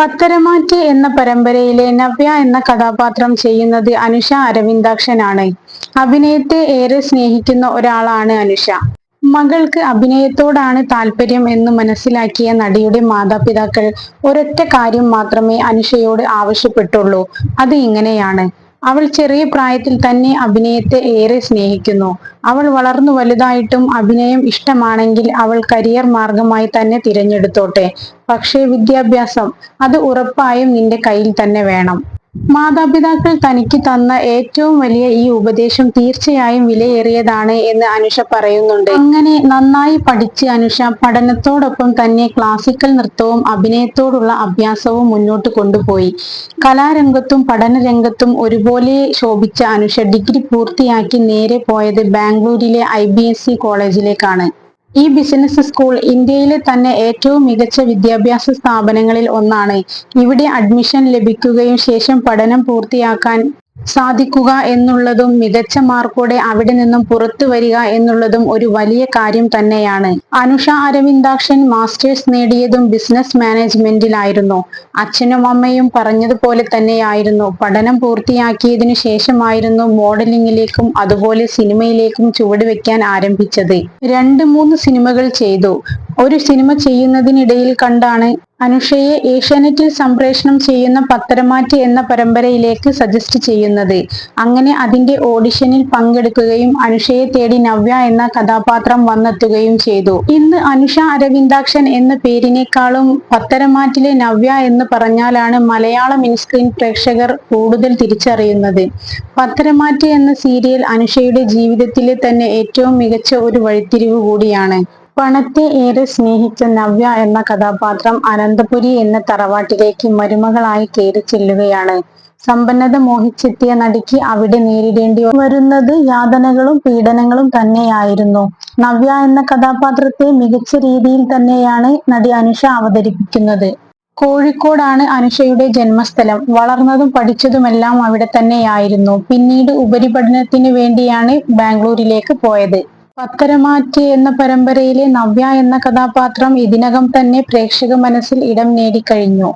പത്തരമാറ്റ് എന്ന പരമ്പരയിലെ നവ്യ എന്ന കഥാപാത്രം ചെയ്യുന്നത് അനുഷ അരവിന്ദാക്ഷനാണ്. അഭിനയത്തെ ഏറെ സ്നേഹിക്കുന്ന ഒരാളാണ് അനുഷ. മകൾക്ക് അഭിനയത്തോടാണ് താല്പര്യം എന്ന് മനസ്സിലാക്കിയ നടിയുടെ മാതാപിതാക്കൾ ഒരൊറ്റ കാര്യം മാത്രമേ അനുഷയോട് ആവശ്യപ്പെട്ടുള്ളൂ. അത് ഇങ്ങനെയാണ്. അവൾ ചെറിയ പ്രായത്തിൽ തന്നെ അഭിനയത്തെ ഏറെ സ്നേഹിക്കുന്നു. അവൾ വളർന്നു വലുതായിട്ടും അഭിനയം ഇഷ്ടമാണെങ്കിൽ അവൾ കരിയർ മാർഗമായി തന്നെ തിരഞ്ഞെടുത്തോട്ടെ. പക്ഷേ വിദ്യാഭ്യാസം അത് ഉറപ്പായും നിന്റെ കയ്യിൽ തന്നെ വേണം. മാതാപിതാക്കൾ തനിക്ക് തന്ന ഏറ്റവും വലിയ ഈ ഉപദേശം തീർച്ചയായും വിലയേറിയതാണ് എന്ന് അനുഷ പറയുന്നുണ്ട്. അങ്ങനെ നന്നായി പഠിച്ച് അനുഷ പഠനത്തോടൊപ്പം തന്നെ ക്ലാസിക്കൽ നൃത്തവും അഭിനയത്തോടുള്ള അഭ്യാസവും മുന്നോട്ട് കൊണ്ടുപോയി. കലാരംഗത്തും പഠനരംഗത്തും ഒരുപോലെ ശോഭിച്ച അനുഷ ഡിഗ്രി പൂർത്തിയാക്കി നേരെ പോയത് ബാംഗ്ലൂരിലെ ഐ കോളേജിലേക്കാണ്. ഈ ബിസിനസ് സ്കൂൾ ഇന്ത്യയിലെ തന്നെ ഏറ്റവും മികച്ച വിദ്യാഭ്യാസ സ്ഥാപനങ്ങളിൽ ഒന്നാണ്. ഇവിടെ അഡ്മിഷൻ ലഭിക്കുകയും ശേഷം പഠനം പൂർത്തിയാക്കാൻ സാധിക്കുക എന്നുള്ളതും മികച്ച മാർക്കോടെ അവിടെ നിന്നും പുറത്തു വരിക എന്നുള്ളതും ഒരു വലിയ കാര്യം തന്നെയാണ്. അനുഷ അരവിന്ദാക്ഷൻ മാസ്റ്റേഴ്സ് നേടിയതും ബിസിനസ് മാനേജ്മെന്റിലായിരുന്നു. അച്ഛനും അമ്മയും പറഞ്ഞതുപോലെ തന്നെയായിരുന്നു. പഠനം പൂർത്തിയാക്കിയതിനു ശേഷമായിരുന്നു മോഡലിംഗിലേക്കും അതുപോലെ സിനിമയിലേക്കും ചുവടുവെക്കാൻ ആരംഭിച്ചത്. രണ്ട് മൂന്ന് സിനിമകൾ ചെയ്തു. ഒരു സിനിമ ചെയ്യുന്നതിനിടയിൽ കണ്ടാണ് അനുഷയെ ഏഷ്യാനെറ്റിൽ സംപ്രേഷണം ചെയ്യുന്ന പത്തരമാറ്റ് എന്ന പരമ്പരയിലേക്ക് സജസ്റ്റ് ചെയ്യുന്നത്. അങ്ങനെ അതിന്റെ ഓഡിഷനിൽ പങ്കെടുക്കുകയും അനുഷയെ തേടി നവ്യ എന്ന കഥാപാത്രം വന്നെത്തുകയും ചെയ്തു. ഇന്ന് അനുഷ അരവിന്ദാക്ഷൻ എന്ന പേരിനേക്കാളും പത്തരമാറ്റിലെ നവ്യ എന്ന് പറഞ്ഞാലാണ് മലയാള മിനിസ്ക്രീൻ പ്രേക്ഷകർ കൂടുതൽ തിരിച്ചറിയുന്നത്. പത്തരമാറ്റ് എന്ന സീരിയൽ അനുഷയുടെ ജീവിതത്തിലെ തന്നെ ഏറ്റവും മികച്ച ഒരു വഴിത്തിരിവ് കൂടിയാണ്. പണത്തെ ഏറെ സ്നേഹിച്ച നവ്യ എന്ന കഥാപാത്രം അനന്തപുരി എന്ന തറവാട്ടിലേക്ക് മരുമകളായി കയറി ചെല്ലുകയാണ്. സമ്പന്നത മോഹിച്ചെത്തിയ നടിക്ക് അവിടെ നേരിടേണ്ടി വരുന്നത് യാതനകളും പീഡനങ്ങളും തന്നെയായിരുന്നു. നവ്യ എന്ന കഥാപാത്രത്തെ മികച്ച രീതിയിൽ തന്നെയാണ് നടി അനുഷ അവതരിപ്പിക്കുന്നത്. കോഴിക്കോടാണ് അനുഷയുടെ ജന്മസ്ഥലം. വളർന്നതും പഠിച്ചതുമെല്ലാം അവിടെ തന്നെയായിരുന്നു. പിന്നീട് ഉപരിപഠനത്തിന് വേണ്ടിയാണ് ബാംഗ്ലൂരിലേക്ക് പോയത്. പത്തരമാറ്റ് എന്ന പരമ്പരയിലെ നവ്യ എന്ന കഥാപാത്രം ഇതിനകം തന്നെ പ്രേക്ഷക മനസ്സിൽ ഇടം നേടിക്കഴിഞ്ഞു.